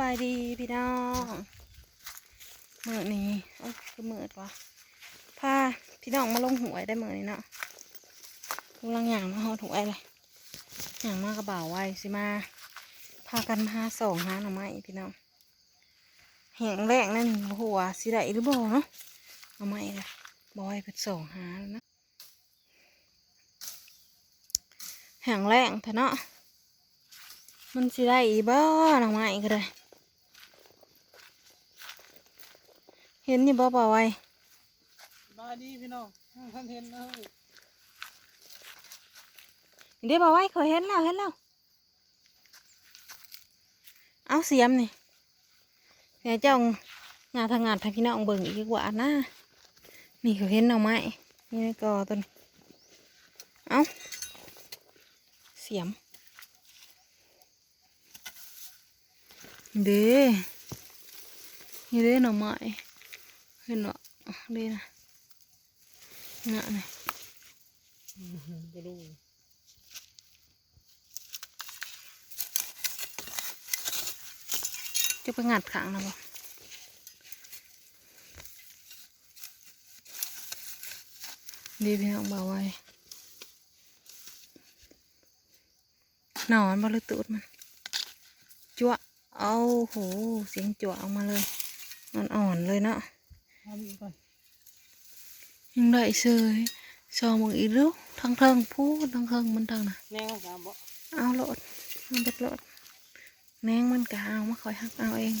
บายดีพี่น้องเมื่อนี้อ้ยคือเมื่อวะพาพี่น้องมาลงหวยได้เมื่อนี้เนาะกำลังอย่างมาหอดหวยเลยอย่างมากระเบาไว้สิมา พากันมาสองหาหน่อไม้พี่น้องแหงแรงนั่นหัวสิได้หรือบ่เนาะหน่อไม้เลยบอยเป็นสองหาแล้วนะแหงแรงเถอะเนาะมันสิได้อีบ่หน่อไม้ก็ได้ เห็นอยู่บ่บ่าวไว้มาดีพี่น้องท่านเห็นนะเฮ้ยเดี๋ยวบ่าวไว้เคยเห็นแล้วเห็นแล้ว เอาเสียมนี่เดี๋ยวเจ้างานทางงานให้พี่น้องเบิ่งอีกดีกว่านะนี่เขาเห็นหน่อไม้นี่ในกอต้นเอาเสียม เด้นี่เด้หน่อไม้เห็น บ่เด้นะงะนี่ก็ดูจะไปงัดขังนะบ่ดีพี่น้องบ่าวไว้หนอนบ่เลยตูดมันจั่วเอาโห เสียงจั่วออกมาเลย อ่อนๆเลยเนาะทำอีกก่อน ยังได้เสยซอมึงอีกแล้วทั้งเทิงพูดทั้งเทิงมันทั้งน่ะแน่ก็สามบ่เอาโลดมันเบ็ดโลดแมงมันก็เอามาคอยหักเอาเอง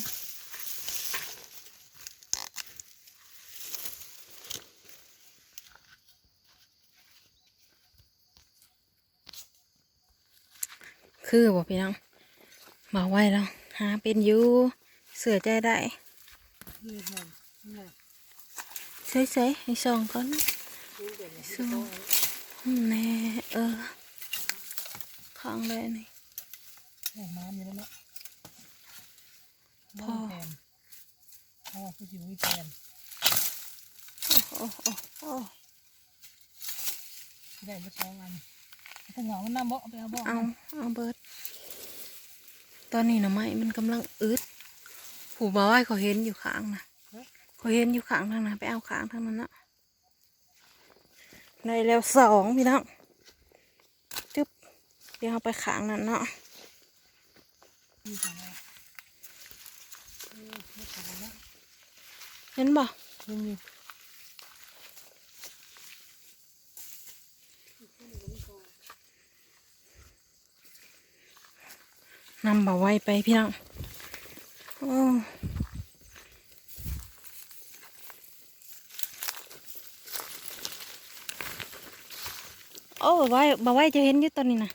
คือบอกพี่น้องบอกไว้แล้วหาเป็นอยู่เสือใจได้นี่แหนนี่ ใส่ใส่ให้ส่องก่อนดูเด่นเลยส่องแน่เออข้างเลยนี่แหนน้ำอยู่แล้วเนาะพ่อแทนพ่อผู้ชิววิแทนโอ้โอ้โอ้ได้มาสองอันถ้าเหงามันน้ำบ่เอาไปเอาบ่เอาเอาเบิดตอนนี้หน่อไม้มันกำลังอึดผู้บอยเขาเห็นอยู่ข้างนะ เขาเห็นอยู่ข้างทางนะไปเอาข้างทางนั้นนะได้แล้วสองพี่น้องจึ๊บเดี๋ยวเอาไปข้างนั้นเนาะมีสองอันเออไม่ขายแล้วเห็นบ่ยังมีนำบ่ไว้ไปพี่น้องโอ้ โอ้บ่ไว้บ่ไว้จะเห็นอยู่ตอนนี้นะ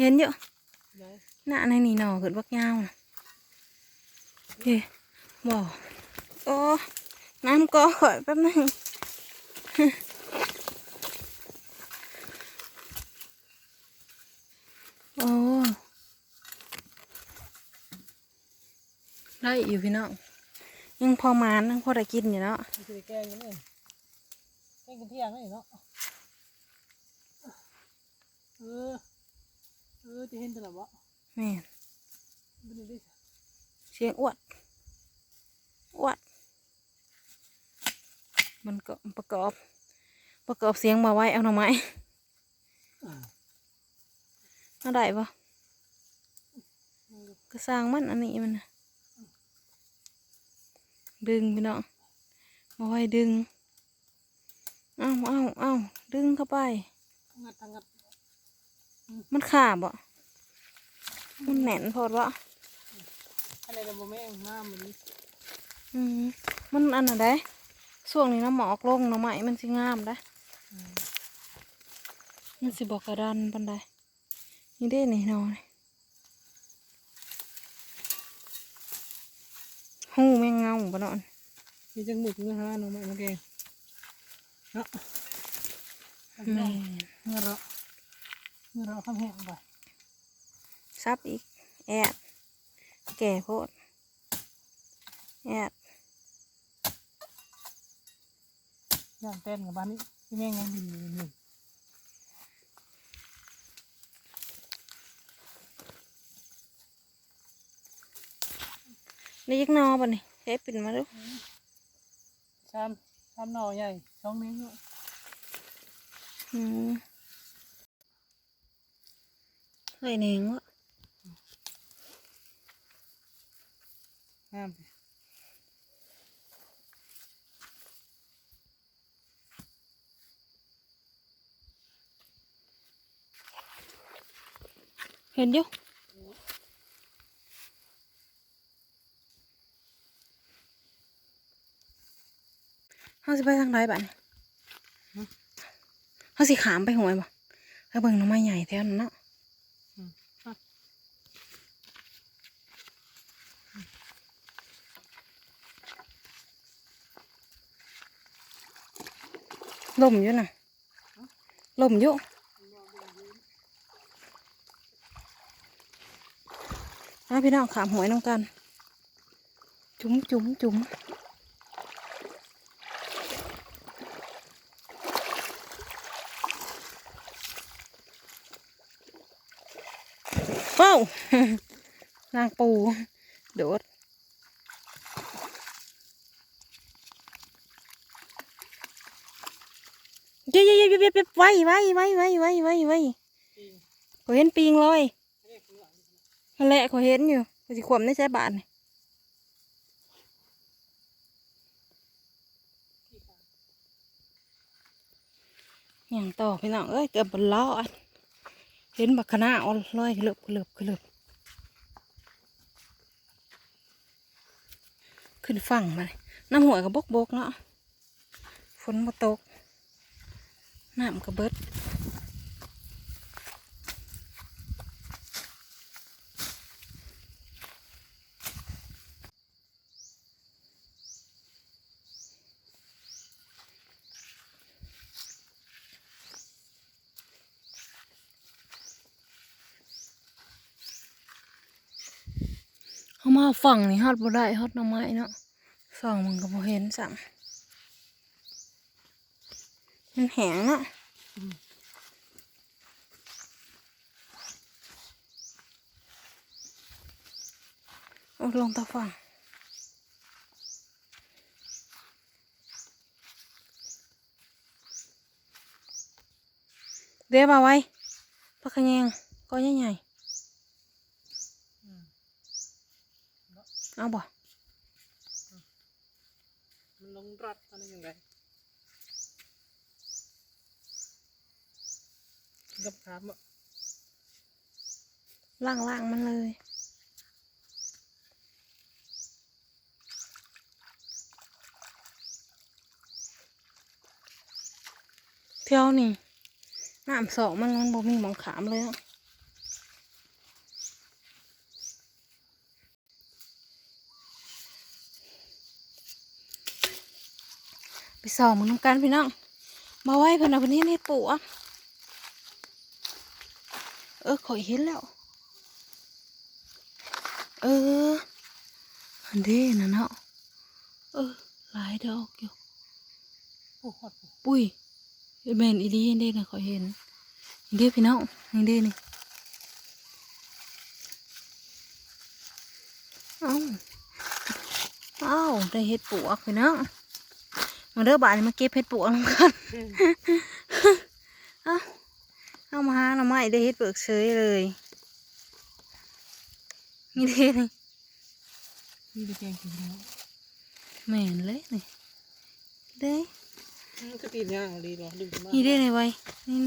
เห็นอยู่หน้าในนี่หนอเกิดบักยาวนะเฮ้บ่โอ้น้ำก็ข่อยแป๊บนึงโอ้ได้อยู่พี่น้องยังพอมานยังพอได้กินอยู่เนาะมันแกงอยังไงกงกันเที่ยงนี่เนาะ เออ เออจะเห็นตลอดบ่แม่นไม่ได้ดิเสียงอ้วดอ้วด มันก็ประกอบ ประกอบเสียงมาไว้เอาหน่อไม้เอาได้ปะก็สร้างมันอันนี้มันน่ะดึงพี่น้องมาไว้ดึง เอาเอาเอาดึงเข้าไปงัดทางงัด มันขาบอะมันแหน่นโพอดวะอะไรแต่บ่แม่งงามมันนี้อืมมันอันน่ะได้ช่วงนี้น้ำหมอกลงหน่อไม้มันสิงามได้มันสิบอกกระดันปันไดนี่เด้นี่นอนหูแมงเงาปะนอนมีจังหมึกเนื้อฮะน้องแม่มาแกงเนาะแม่นเมื่อเราเมื่อ เราทำแห้งไปซับอีก แอด แก่โพด แอดย่างเต้นกับบ้านนี้ที่แม่งยังบินอยู่หนึ่งนี่ยักหนอบ่นี่เฮ็ดปิ่นมาดูชามชามหน่อใหญ่ช่องนี้เนอะ อืมไรเนงวะงามสิเห็นอยู่เฮาสิไปทางใดบ้านเฮาสิขามไปหวยบ่ไปเบิ่งหน้ำไม้ใหญ่แถวนั้นเนาะ อืมไป ลมอยู่น่ะลมอยู่มาพี่น้องขามหวยน้องกัน จุ๋มจุ๋มจุ๋มเฝ้านางปูโดด เย้เย้เย้เย้เย้ไว้ไว้ไว้ไว้ไว้ไว้ไว้ขาเห็นปิงเลยนั่นแหละขาเห็นอยู่เขาสิขวมในใจบาทอย่างต่อพี่น้องเอ้ยเกือบบนล้อเห็นบักขนาอ่อนลอยกระเลือบกระเลือบกระเลือบขึ้นฝั่งมาน้ำหัวกับบกบกเนาะฝนมาตก น้ำกระเบิดเขามาฝั่งนี่ฮอดบ่ได้ฮอดหน้ำไม้เนาะส่องมันก็บ่เห็นสั่ง มันแหงเนาะเอาลงตาฝั่งเดี๋ยวมาไว้พักขะแยงก็ใหญ่อืมๆเอาบ่มันลงรัดอะไรยังไง กับขามอะล่างล่างๆมันเลยเที่ยวนี่น้ำสองมันมันบ่มีมองขามเลยอะไปสองมึงน้ำกันพี่น้องมาไว้เพนเอาเพนนี้นี่ปลูกอะ ออขอยเห็นแล้ว เอออันเด้นะเนาะเออหลายดอกอยู่โอ้โหดปุ้ยแมนอีดีเด้นะขอยเห็นนี่เด้พี่น้องนี่เด้นี่เอ้าเอ้าได้เห็ดปลวกพี่น้องมาเด้อบ้านนี้มาเก็บเห็ดปลวกนำกันเอ้า เอามาหาหน่อไม้ได้เห็ดเปลือกเฉยเลยนี่เด้นี่นี่ไปแกงกินแล้วแม่นเลยนี่เด้อืมก็ตีนย่างดีหรอดึงมานี่เด้นี่ไว้นี่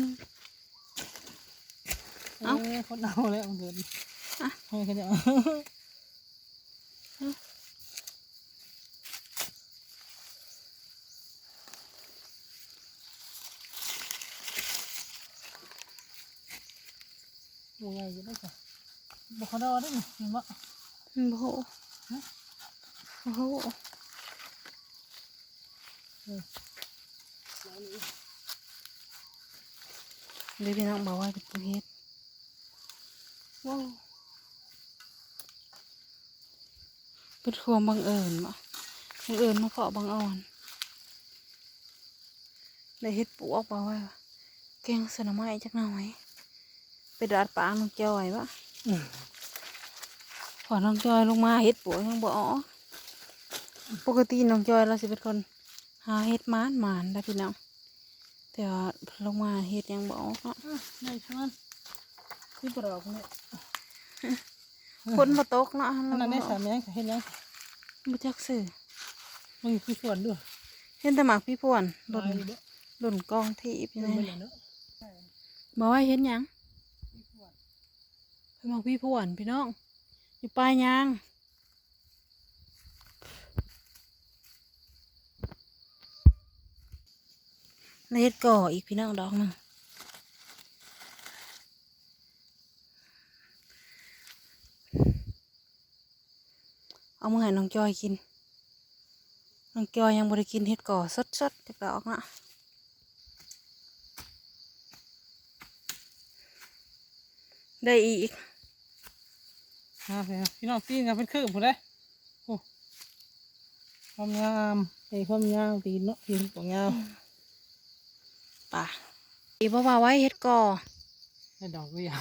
เอ้าคนเอาแล้วมันเกิดอะทำไมเขาจะ หมูใหญ่อยังได้จ้ะบอกเขาดอได้ไหมเห็นปะมันโบโหฮะโอ้โหแล้วนี่เดี๋ยวพี่น้องบอกว่าเป็นตัวเฮ็ดว้าวเป็นความบังเอิญมะบังเอิญมาเพาะบังอ่อนได้เฮ็ดปลวกบอกว่าแกงสนไม้จักหน่อยไป ดาดปางน้องจอยวะอืมพอน้องจอยลงมาเฮ็ดปลวกยังบ่ออกปกติน้องจอยเราสิเป็นคนหาเห็ดหมานหมานได้พี่น้องแต่ว่าลงมาเห็ดยังบออกเนาะในช่วงนั้นที่ปลอกเนี่ยคนมาตกเนาะขนาดนี้สามยังเห็นยังบ่จักสื่อมันคือส่วนด้วยเห็นแต่หมากพี่พวนหล่นลายอยู่เด้อหล่นกองที่พี่เป็นนายมันอย่างเนาะบอกว่าเห็นหยัง ไปบอกพี่พวนพี่น้อง อยู่ปลายยางในเฮ็ดก่ออีกพี่น้องดอกหนึงเอามาให้น้องจอยกิน น้องจอยยังบ่ได้กินเฮ็ดก่อสดๆจากดอกนะได้อีก ฮะพี่น้องตีนกันเป็นคือผมเลยโอ้ความงามไอ้ความยาวตีนเนาะตีนของยาวป่ะอีบ่ว่าไว้เฮ็ดก่อในดอกเบี้ย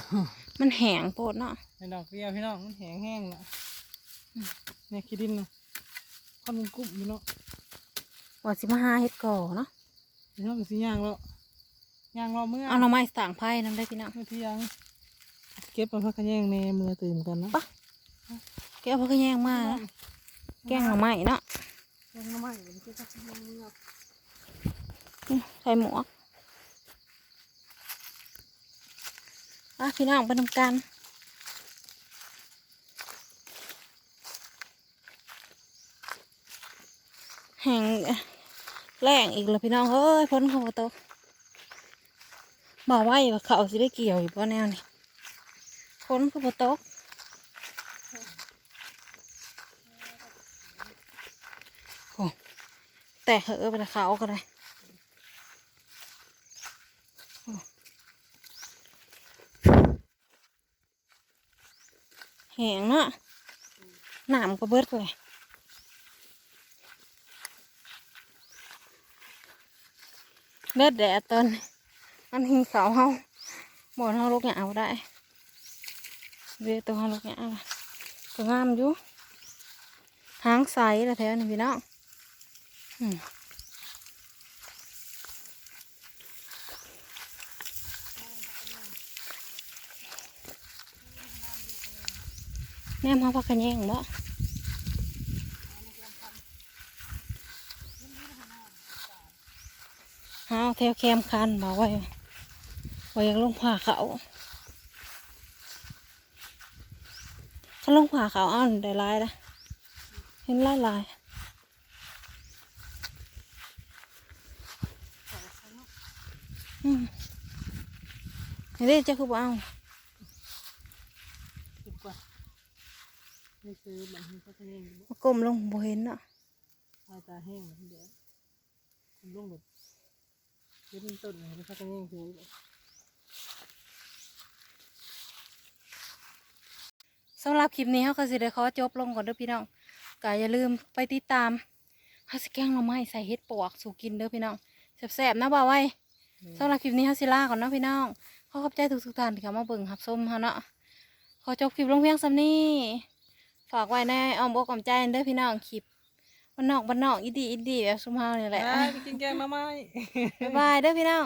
มันแห้งโพดเนาะในดอกเบี้ยพี่น้องมันแห้งแห้งละเนี่ยขี้ดินนะความเป็นกลุ่มอยู่เนาะว่าสิมาหาเฮ็ดก่อเนาะพี่น้องก็สิย่างแล้วย่างรอเมื่อเอาหน่อไม้สั่งไผ่นำได้พี่น้องเมื่อที่ยัง เก็บมาพักกันแย่งในมือตื่นกันนะปะแกเอาพักกระแยงมาแล้วแกงหน่อไม้เนาะแย่งน้ำไม้เดี๋ยวเก็บพักกันแย่งมือนี่ใส่หมวกอะพี่น้องไปนำกันแห้งแรงอีกแล้วพี่น้องเอ้ยพ้นเขาบ่ตกบอกไว้ว่าเขาสิได้เกี่ยวอยู่บ่แนวนี่ พ้นเขาบ่ตกโอ้แต่เหอะไปแต่เขาก็ได้โอ้แห้งเนาะน้ำก็เบิดเลยเลือดแดดตอนมันหิงเขาเฮาบ่อนเฮาลูกหยาบ่ได้ เรียตัวลูกหยาล่ะก็งามอยู่หางใสละแถวนี่พี่น้องแม่มาพักกันย่งบ่เอาแถวแคมคันมาไว้ไว้ยังลงผ่าเขา เขาลงผ่าเขาเอ้าวได้หลายละเห็นหลายลายอืมนี่เด้จะคือบ่เอาเก็บก่อนนี่คือบันทึกพักกันแย่งมากลมลงบ่เห็นเนาะตายตาแห้งเดี๋ยวคุณลุงหลุดเก็บต้นให้พักกันแย่งคือ สำหรับคลิปนี้เขาก็สิได้ขอจบลงก่อนเด้อพี่น้องก็อย่าลืมไปติดตามเขาสิแกงหน่อไม้ใส่เห็ดปวกสู่กินเด้อพี่น้องแซ่บๆนะบ่าวไว้สำหรับคลิปนี้เขาสิลาก่อนเนาะพี่น้องขอขอบใจทุกๆท่านที่เข้ามาเบิ่งรับชมเฮาเนาะขอจบคลิปลงเพียงสำนี้ฝากไว้ในอ้อมอกอ้อมใจเด้อพี่น้องคลิปบ้านนอกบ้านนอกอีดีอีดีแบบซุมเฮานี่แหละไปกินแกงมาไหมบ๊ายบายเด้อพี่น้อง